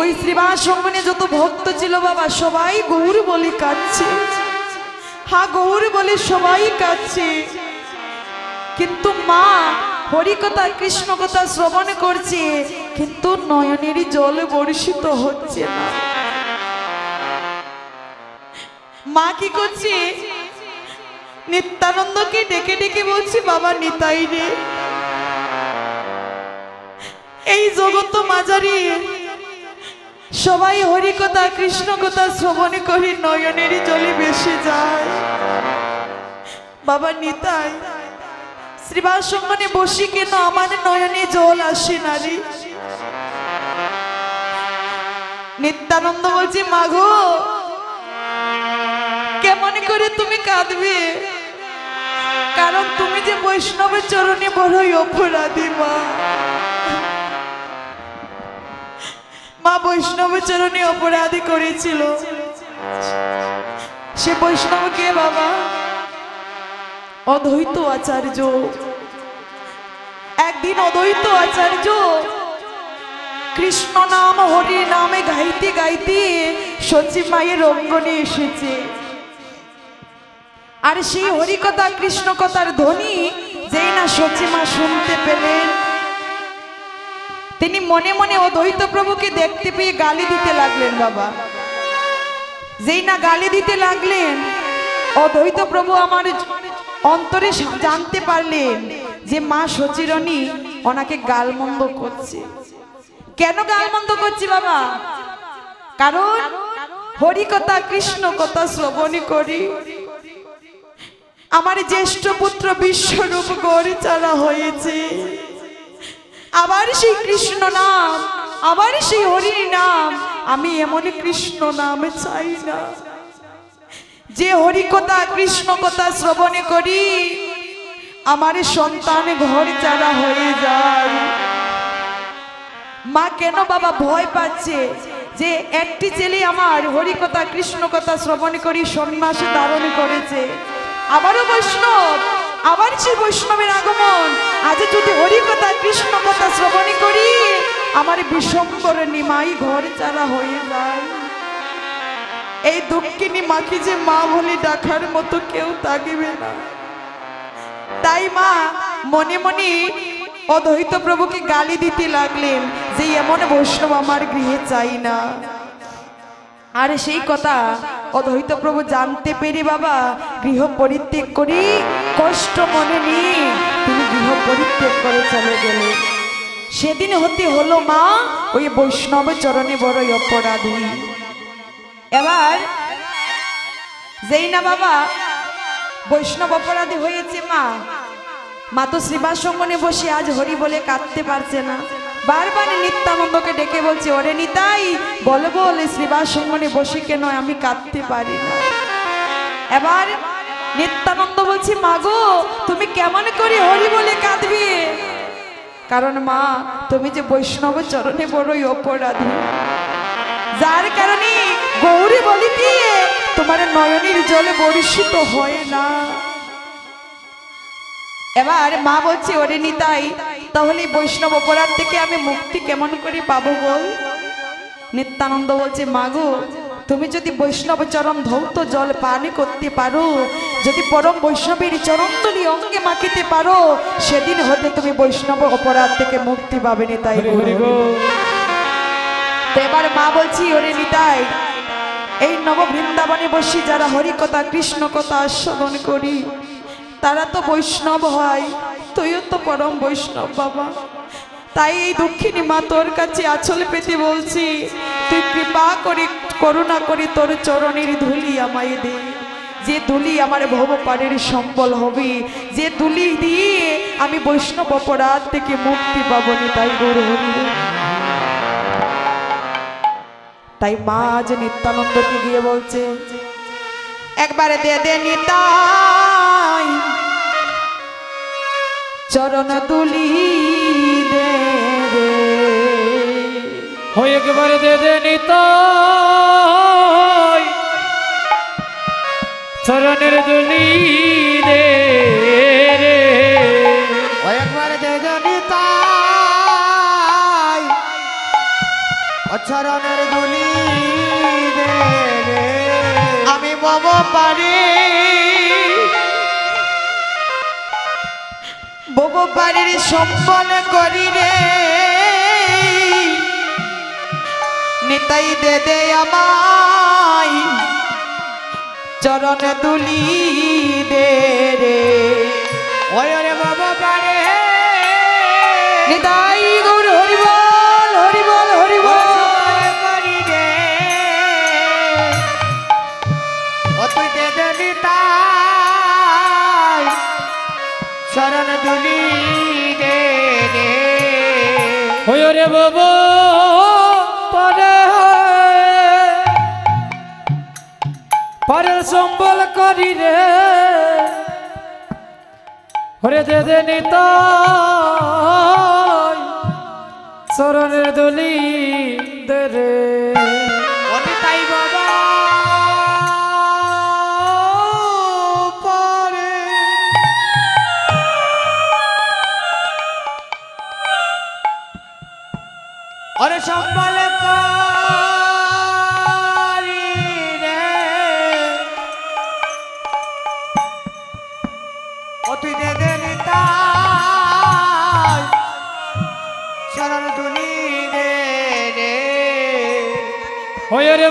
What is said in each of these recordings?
ওই শ্রীবাস সঙ্গনে যত ভক্ত ছিল বাবা, সবাই গৌর বলে কাঁদছে। হা, গৌর বলে সবাই কাঁদছে। কিন্তু মা হরিকথা কৃষ্ণ কথা শ্রবণ করছে, কিন্তু নয়নেরই জল বর্ষিত হচ্ছে না। মা কি করছে? নিত্যানন্দকে ডেকে ডেকে বলছি, বাবা, নিতাই রে। এই জগৎ মাঝারি। সবাই হরিকথা কৃষ্ণ কথা শ্রবণ করি নয়নেরই জলে বেশি যায়। বাবা নিতাই শ্রীবাস বসি কেন আমার নয়নে জল আসে না রে? নিত্যানন্দ বলছি মাগো কেমন করে তুমি কাঁদবে? কারণ তুমি যে বৈষ্ণবের চরণে বড়ই অপরাধী, মা। মা বৈষ্ণবের চরণে অপরাধী করেছিল। সে বৈষ্ণব কে বাবা, অদ্বৈত আচার্য, একদিন অদ্বৈত আচার্য কৃষ্ণ নাম হরি নামে গাইতে গাইতে সচি মায়ের অঙ্গনে এসেছে। আর সেই হরিকথা কৃষ্ণ কথার ধ্বনি যেই না সচিমা শুনতে পেলেন। তিনি মনে মনে অদ্বৈত প্রভুকে দেখতে পেয়ে গালি দিতে লাগলেন, বাবা। যেই না গালি দিতে লাগলেন অদ্বৈত প্রভু আমার অন্তরে জানতে পারলেন যে মা সচিরণী ওনাকে গালমন্দ করছে। কেন গালমন্দ করছি, বাবা? কারণ হরিকথা কৃষ্ণ কথা, শ্রবণী করি। আমার জ্যেষ্ঠ পুত্র বিশ্বরূপ গড়ে চালা হয়েছে। আবার সেই কৃষ্ণ নাম, আবার সেই হরি নাম, আমি এমন কৃষ্ণ নাম চাই না। যে হরি কথা কৃষ্ণ কথা শ্রবণে করি, আমার সন্তান ঘর চারা হয়ে যায়। মা, কেন বাবা ভয় পাচ্ছে যে একটি ছেলে আমার হরি কথা কৃষ্ণ কথা শ্রবণ করি, সন্ন্যাসে ধারণ করেছে? আবারও বৈষ্ণব আবার সেই বৈষ্ণবের আগমন। আজ যদি হরি কথা কৃষ্ণ কথা শ্রবণ করি, আমার বিশ্বম্বর নিমাই ঘর চারা হয়ে যায়। এই দুঃখিনী মাকে যে মা বলে ডাকার মতো কেউ তাকিবে না। তাই মা, মনে মনে অদ্বৈত প্রভুকে গালি দিতে লাগলেন যে, এমন বৈষ্ণব আমার গৃহে চাই না। আর সেই কথা অদ্বৈত প্রভু জানতে পেরে বাবা, গৃহ পরিত্যাগ করি কষ্ট মনে নিয়ে তিনি গৃহ পরিত্যাগ করে চলে গেলে সেদিন হতে হলো মা, ওই বৈষ্ণব চরণে বড়ই অপরাধী। এবার, যেই না বাবা, বৈষ্ণব অপরাধী হয়েছে মা। মা তো শ্রীবাস সঙ্গনে বসে আজ হরি বলে কাঁদতে পারছে না। বারবার নিত্যানন্দকে ডেকে বলছে, ওরে নিতাই, বল বল শ্রীবাস সঙ্গনে বসে কেন আমি কাঁদতে পারি না? এবার নিত্যানন্দ বলছি মাগো তুমি কেমন করে হরি বলে কাঁদবে? কারণ মা, তুমি যে বৈষ্ণব চরণে বড়ই অপরাধী। যার কারণে গৌরী বলি দিয়ে তোমার নয়নের জলে বরিষিত হয় না। এবার মা বলছে ওরে নিতাই তাহলে বৈষ্ণব অপরাধ থেকে আমি মুক্তি কেমন করে পাবো বল? নিত্যানন্দ বলছে মাগো তুমি যদি বৈষ্ণব চরণ ধৌত জল পান করতে পারো যদি পরম বৈষ্ণবের চরণতলি অঙ্গে মাখিতে পারো সেদিন হতে তুমি বৈষ্ণব অপরাধ থেকে মুক্তি পাবে নিতাই তো এবার মা বলছি ওরে নিতাই এই নব বৃন্দাবনে বসি যারা হরি কথা কৃষ্ণ কথা আস্বাদন করি তারা তো বৈষ্ণব হয়, তুইও তো পরম বৈষ্ণব বাবা। তাই এই দক্ষিণী মা তোর কাছে আচল পেতে বলছি, তুই কৃপা করে, করুণা করে তোর চরণের ধুলি আমায় দে। যে ধুলি আমার ভবপাড়ের সম্বল হবে, যে ধুলি দিয়ে আমি বৈষ্ণব অপরাধ থেকে মুক্তি পাবো নি তাই গৌর তাই মা আজ নিত্যানন্দকে গিয়ে বলছে, একবারে দে দে নিতাই চরণ তুলি দে রে। হয়ে একবারে দে দে চরণের দুলি দে রে। ও একবার দে জনি চরণের পারির সম্পন করি রে। নিতাই দে দে আমায় চরণ দুলি করি রে। হরে দে দে চরণের দলি দে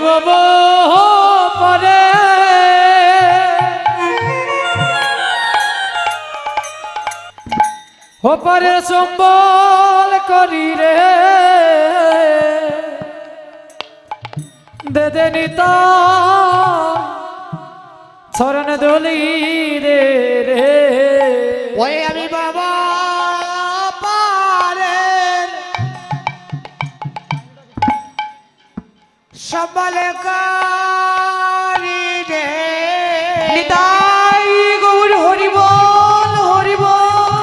বাবা পরে। ও পরে সম্বল করি রে। দে দে নিতা শরণ দলি সবলে কারি রে। নিতাই গৌর হরিবল হরিবল।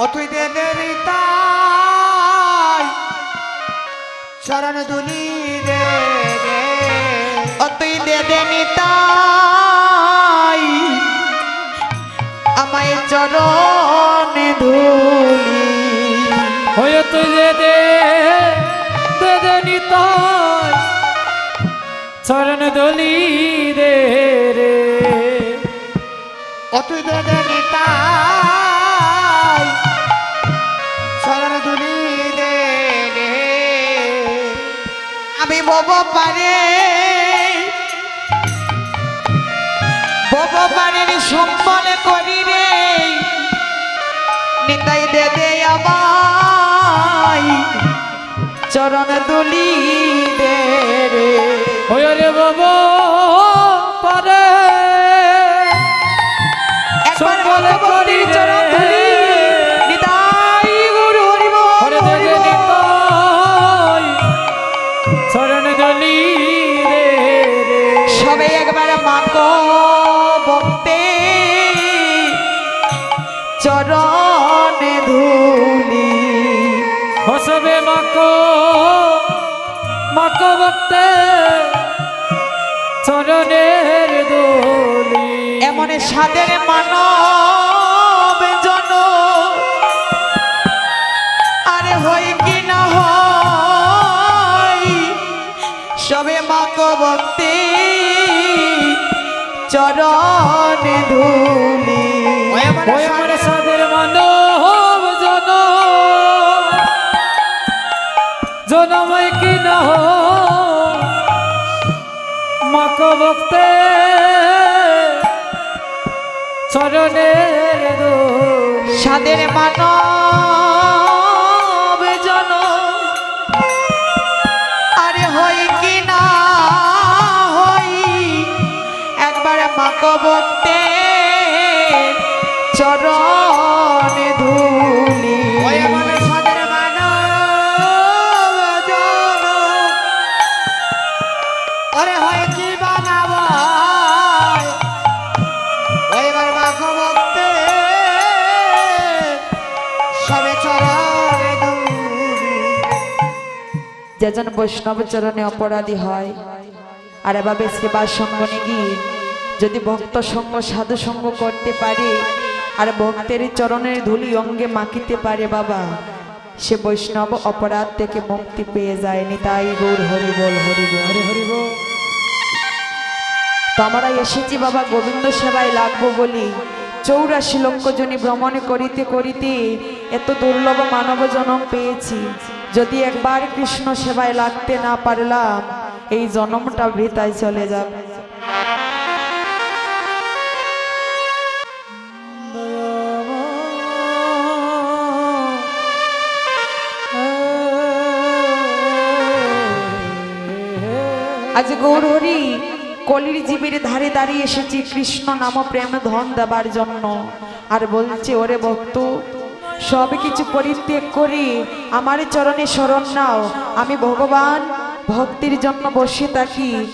ও তুই দে দে রিতাই শরণ দুলি দে রে। অতই দে দে নিতাই আমায় চরণে ধুলি। হয় তুই দে নিতা দলি রে রে ও তুই দে দে রিতাই শরণ রে আমি বব পারে, বব পারের সম্মান করি রে। নিতাই দে দে আমায়। চরণ দুলি দে রে হয় রে বাবা পারে। একবার সম্মান করি চরণ ধুলি নিতাই গুরু হরি বল হরে দে দে নিতাই শরণ দলি রে রে সবে একবার মাক মাকো মাকো ভক্তে চরণের দলি। এমন সাদের মানব জন আরে হই কি না হয় সবে মাক ভক্তি চরণে ধুলি সাদের মানব ভক্তে চরণের সাদের মানব জন। আরে কি না হই একবার মাক যেজন বৈষ্ণব চরণে অপরাধী হয়। আর এভাবে সেবার সঙ্গনে গিয়ে যদি ভক্ত সঙ্গ, সাধু সঙ্গ করতে পারে, আর ভক্তের চরণের ধুলি অঙ্গে মাখিতে পারে বাবা, সে বৈষ্ণব অপরাধ থেকে মুক্তি পেয়ে যায়নি। তাই গৌর হরি বল হরি বল, হরি হরি বল। তো আমরা এসেছি বাবা, গোবিন্দ সেবায় লাগবো বলি। চৌরাশি লক্ষ জনী ভ্রমণ করিতে করিতে এত দুর্লভ মানব জনম পেয়েছি। যদি একবার কৃষ্ণ সেবায় লাগতে না পারলাম, এই জন্মটা বৃতায় চলে যাবে। আজ গৌরহরি কলির জীবের ধারে দাঁড়িয়ে এসেছি কৃষ্ণ নাম প্রেম ধন দেবার জন্য। আর বলছে, ওরে ভক্ত সব কিছু পরিত্যাগ করে। আমার চরণে স্মরণ নাও। আমি ভগবান, ভক্তির জন্য বসে থাকি।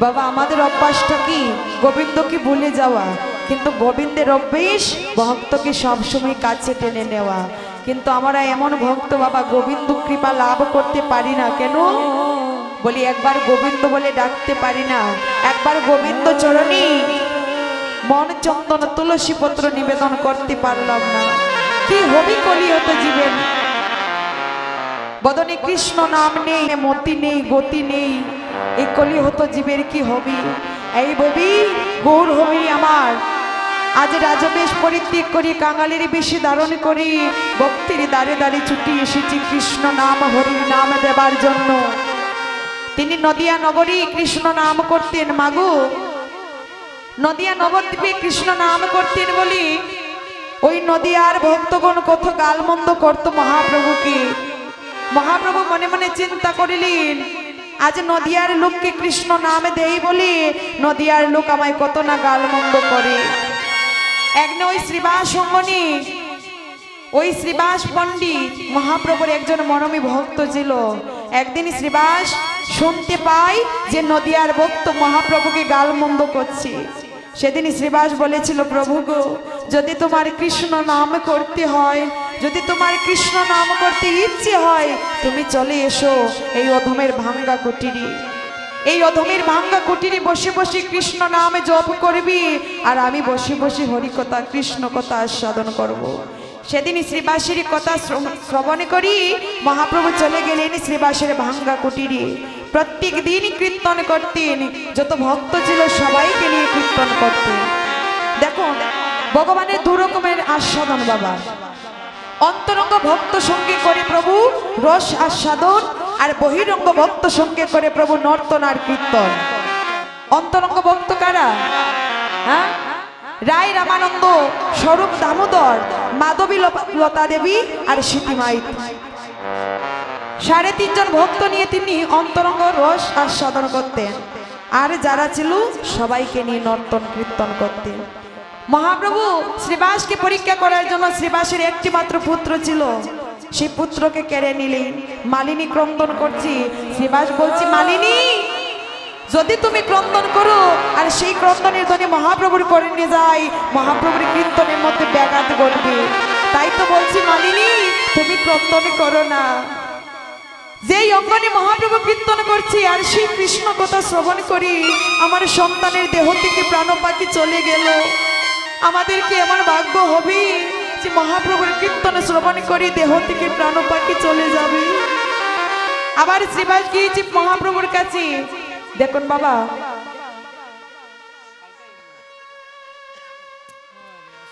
বাবা, আমাদের অভ্যাসটা কি? গোবিন্দকে ভুলে যাওয়া। কিন্তু গোবিন্দের অভ্যেস, ভক্তকে সবসময় কাছে টেনে নেওয়া। কিন্তু আমরা এমন ভক্ত, বাবা, গোবিন্দ কৃপা লাভ করতে পারি না। কেন? বলি, একবার গোবিন্দ বলে ডাকতে পারি না। একবার গোবিন্দ চরণী মন চন্দন তুলসী পত্র নিবেদন করতে পারলাম না। কি হবি কলি হতো জীবন? বদনে কৃষ্ণ নাম নেই, মতি নেই, গতি নেই। এই কলি হতো জীবের কি হবি? এই ববি, গৌর হবি আমার। আজ রাজবেশ পরিত্যাগ করি, কাঙালির বেশি ধারণ করি। ভক্তির দ্বারে দ্বারে ছুটি এসেছি, কৃষ্ণ নাম হরির নাম দেবার জন্য। তিনি নদিয়া নগরী কৃষ্ণ নাম করতেন, মাগু। নদিয়া নবদ্বীপে কৃষ্ণ নাম করতেন বলি। ওই নদিয়ার ভক্তগণ কত গালমন্দ করত মহাপ্রভুকে। মহাপ্রভু মনে মনে চিন্তা করিলেন, আজ নদিয়ার লোককে কৃষ্ণ নামে দেই বলি নদিয়ার লোক আমায় কত না গালমন্দ করে। একদিন ওই শ্রীবাস সঙ্গনী ওই শ্রীবাস পণ্ডিত মহাপ্রভুর একজন মরমী ভক্ত ছিল। একদিন শ্রীবাস শুনতে পাই যে নদিয়ার ভক্ত মহাপ্রভুকে গালমন্দ করছে। সেদিন শ্রীবাস বলেছিল, প্রভু গো, যদি তোমার কৃষ্ণ নাম করতে হয়, যদি তোমার কৃষ্ণ নাম করতে ইচ্ছে হয়, তুমি চলে এসো এই অধমের ভাঙ্গা কুটিরি এই অধমের ভাঙ্গা কুটিরে বসে বসে কৃষ্ণ নামে জপ করবি, আর আমি বসে বসে হরিকথা, কৃষ্ণ কথা আস্বাদন করব। সেদিন শ্রীবাসীর কথা শ্রবণ করি, মহাপ্রভু চলে গেলেন শ্রীবাসের ভাঙ্গা কুটিরে প্রত্যেক দিনই কীর্তন করতেন। যত ভক্ত ছিল, সবাইকে নিয়ে কীর্তন করতেন। দেখুন ভগবানের দু রকমের আস্বাদন, বাবা। অন্তরঙ্গ ভক্ত সঙ্গে করে প্রভু রস আস্বাদন, আর বহিরঙ্গ ভক্ত সঙ্গে করে প্রভু নর্তন আর কীর্তন। অন্তরঙ্গ ভক্ত কারা? হ্যাঁ? রায় রামানন্দ, স্বরূপ দামোদর, মাধবী লতা দেবী, আর সীতিমাই। সাড়ে তিনজন ভক্ত নিয়ে তিনি অন্তরঙ্গ রস আস্বাদন করতেন। আর যারা ছিল, সবাইকে নিয়ে নর্তন কীর্তন করতেন। মহাপ্রভু শ্রীবাসকে পরীক্ষা করার জন্য শ্রীবাসের একটি মাত্র পুত্র ছিল। সেই পুত্রকে কেড়ে নিলেন। মালিনী ক্রন্দন করছি। শ্রীবাস বলছি, মালিনী, যদি তুমি ক্রন্দন করো, আর সেই ক্রন্দনের ধ্বনি মহাপ্রভুর করে নিয়ে যায় মহাপ্রভুর কীর্তনের মধ্যে ব্যাঘাত ঘটবে। তাই তো বলছি, মালিনী, তুমি ক্রন্দন করো না। যেই অঙ্গনে মহাপ্রভু কীর্তন করছি আর সেই কৃষ্ণ কথা শ্রবণ করি, আমার সন্তানের দেহ থেকে প্রাণ পাখি চলে গেল। আমাদেরকে এমন ভাগ্য হবে যে মহাপ্রভুর কীর্তন শ্রবণ করি, দেহ থেকে প্রাণ পাখি চলে যাবে? আবার শ্রীবাস গিয়েছি মহাপ্রভুর কাছে, দেখুন বাবা।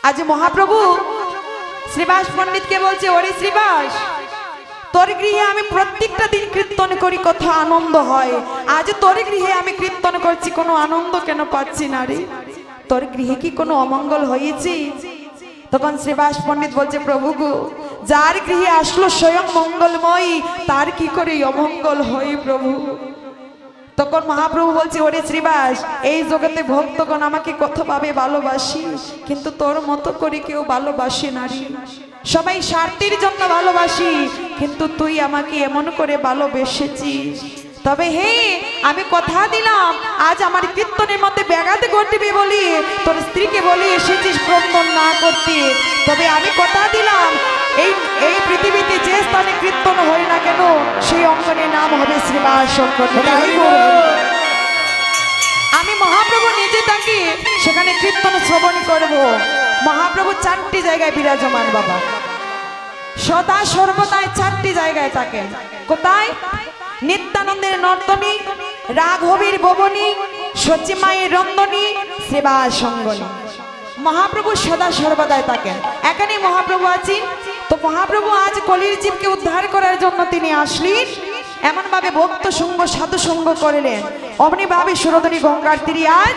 আজ মহাপ্রভু, শ্রীবাস পণ্ডিতকে বলছে, ওরে শ্রীবাস তোর গৃহে আমি প্রত্যেকটা দিন কীর্তন করি, কত আনন্দ হয়। আজ তোর গৃহে আমি কীর্তন করছি, কোনো আনন্দ কেন পাচ্ছি না রে? তোর গৃহে কি কোনো অমঙ্গল হয়েছে? তখন শ্রীবাস পণ্ডিত বলছে, প্রভু গো, যার গৃহে আসলো স্বয়ং মঙ্গলময়, তার কি করে অমঙ্গল হয় প্রভু? তখন মহাপ্রভু বলছে, ওরে শ্রীবাস, এই জগতে ভক্তগণ আমাকে কতভাবে ভালোবাসি, কিন্তু তোর মতো করে কেউ ভালোবাসে নারী সবাই স্বার্থের জন্য ভালোবাসি কিন্তু তুই আমাকে এমন করে ভালোবেসেছিস। তবে হে আমি কথা দিলাম আজ আমার কীর্তনের মধ্যে ব্যাঘাত ঘটবে বলি তোর স্ত্রীকে বলি এসেছিস ক্রন্দন না করতে। তবে আমি কথা দিলাম এই এই পৃথিবীতে যে স্থানে কীর্তন হয় না কেন সেই অঙ্গনের নাম হবে শ্রীবাস আমি মহাপ্রভু নিজে থাকি সেখানে কীর্তন শ্রবণ করব। মহাপ্রভু চারটি জায়গায় বিরাজমান বাবা। সদা সর্বদাই চারটি জায়গায় থাকেন কোথায়? নিত্যানন্দের নর্তনী, রাঘবীর ভবনী সচিমায়ের রন্দনী সেবা সঙ্গনী। মহাপ্রভু সদা সর্বদাই থাকেন। এখানে মহাপ্রভু আছেন তো মহাপ্রভু আজ কলির জীবকে উদ্ধার করার জন্য তিনি আসলেন। এমন ভাবে ভক্ত সঙ্গ, সাধু সঙ্গ করলেন। অমনি ভাবে সুরদনী গঙ্গার তীরে আজ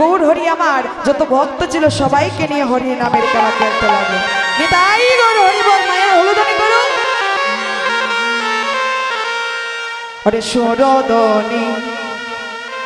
গৌর হরি আমার। যত ভক্ত ছিল সবাইকে নিয়ে হরি নামের খেলা খেলতে লাগে নিতাই গৌর হরি বল ওরে সুরদনী